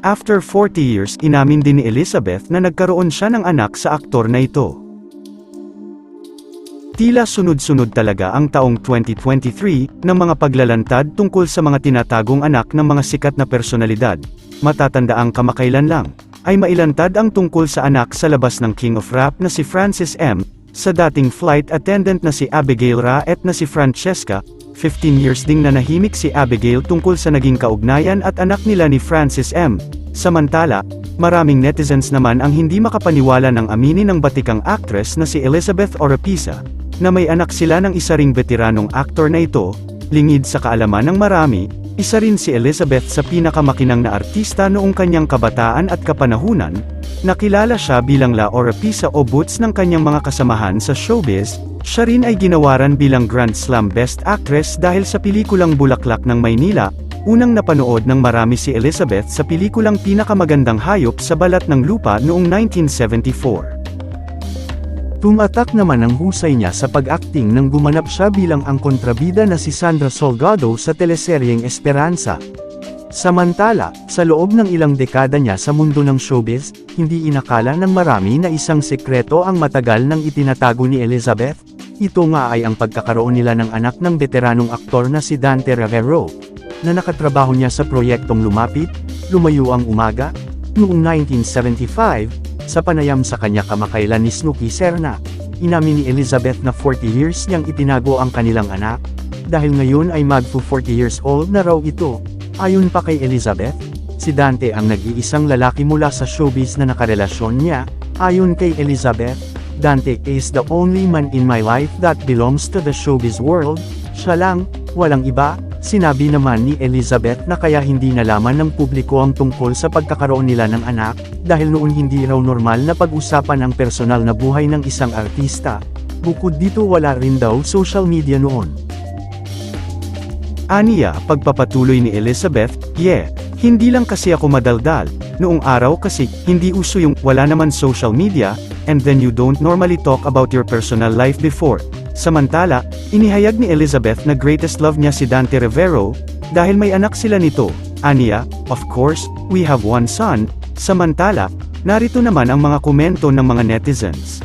After 40 years, inamin din ni Elizabeth na nagkaroon siya ng anak sa aktor na ito. Tila sunod-sunod talaga ang taong 2023 ng mga paglalantad tungkol sa mga tinatagong anak ng mga sikat na personalidad. Matatanda ang kamakailan lang, ay mailantad ang tungkol sa anak sa labas ng King of Rap na si Francis M., sa dating flight attendant na si Abigail Ra at na si Francesca, 15 years ding nanahimik si Abigail tungkol sa naging kaugnayan at anak nila ni Francis M. Samantala, maraming netizens naman ang hindi makapaniwala ng aminin ng batikang actress na si Elizabeth Oropesa, na may anak sila ng isa ring veteranong aktor na ito, lingid sa kaalaman ng marami, isa rin si Elizabeth sa pinakamakinang na artista noong kanyang kabataan at kapanahunan, nakilala siya bilang La Oropesa o Boots ng kanyang mga kasamahan sa showbiz, siya rin ay ginawaran bilang Grand Slam Best Actress dahil sa pelikulang Bulaklak ng Maynila, unang napanood ng marami si Elizabeth sa pelikulang Pinakamagandang Hayop sa Balat ng Lupa noong 1974. Tumatak naman ang husay niya sa pag-acting nang gumanap siya bilang ang kontrabida na si Sandra Salgado sa teleseryeng Esperanza. Samantala, sa loob ng ilang dekada niya sa mundo ng showbiz, hindi inakala ng marami na isang sekreto ang matagal nang itinatago ni Elizabeth. Ito nga ay ang pagkakaroon nila ng anak ng veteranong aktor na si Dante Rivero, na nakatrabaho niya sa proyektong Lumapit, Lumayo ang Umaga, noong 1975, sa panayam sa kanya kamakailan ni Snooki Serna. Inamin ni Elizabeth na 40 years niyang itinago ang kanilang anak, dahil ngayon ay magpo 40 years old na raw ito. Ayon pa kay Elizabeth, si Dante ang nag-iisang lalaki mula sa showbiz na nakarelasyon niya, ayon kay Elizabeth, Dante is the only man in my life that belongs to the showbiz world, siya lang, walang iba, Sinabi naman ni Elizabeth na kaya hindi nalaman ng publiko ang tungkol sa pagkakaroon nila ng anak, dahil noon hindi raw normal na pag-usapan ang personal na buhay ng isang artista. Bukod dito wala rin daw social media noon. Aniya, pagpapatuloy ni Elizabeth, yeah, hindi lang kasi ako madaldal, noong araw kasi, hindi uso yung, wala naman social media, and then you don't normally talk about your personal life before. Samantala, inihayag ni Elizabeth na greatest love niya si Dante Rivero, dahil may anak sila nito. Aniya, of course, we have one son, samantala, narito naman ang mga komento ng mga netizens.